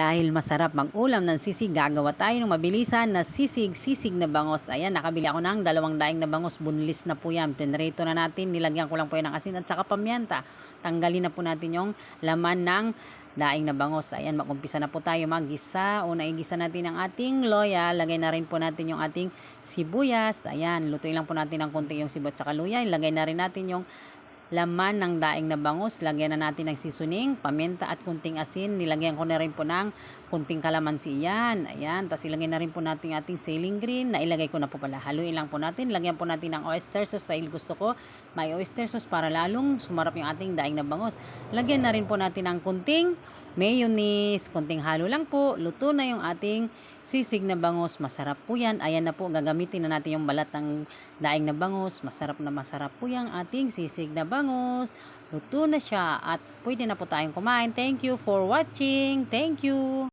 Dahil masarap mag-ulam ng sisig, gagawa tayo ng mabilisan na sisig, sisig na bangos. Ayan, nakabili ako ng dalawang daing na bangos, bunlis na po yan. Pinrito na natin, nilagyan ko lang po yan ng asin at saka pamyanta. Tanggalin na po natin yung laman ng daing na bangos. Ayan, mag-umpisa na po tayo mag-gisa. Una, igisa natin ang ating loya. Lagay na rin po natin yung ating sibuyas. Ayan, lutuin lang po natin ng konti yung sibuyas at saka luya. Ilagay na rin natin yung laman ng daing na bangus. Lagyan na natin ng seasoning, paminta at kunting asin. Nilagyan ko na rin po ng kunting kalamansi yan. Ayan. Tapos ilagay na rin po natin ating sailing green na ilagay ko na po pala. Haluin lang po natin. Lagyan po natin ng oyster sauce dahil gusto ko may oyster sauce para lalong sumarap yung ating daing na bangus. Lagyan na rin po natin ng kunting mayonnaise. Kunting halo lang po. Luto na yung ating sisig na bangus. Masarap po yan. Ayan na po. Gagamitin na natin yung balat ng daing na bangus. Masarap na masarap po yung ating sisig na bangus. Luto na siya at pwede na po tayong kumain. Thank you for watching. Thank you.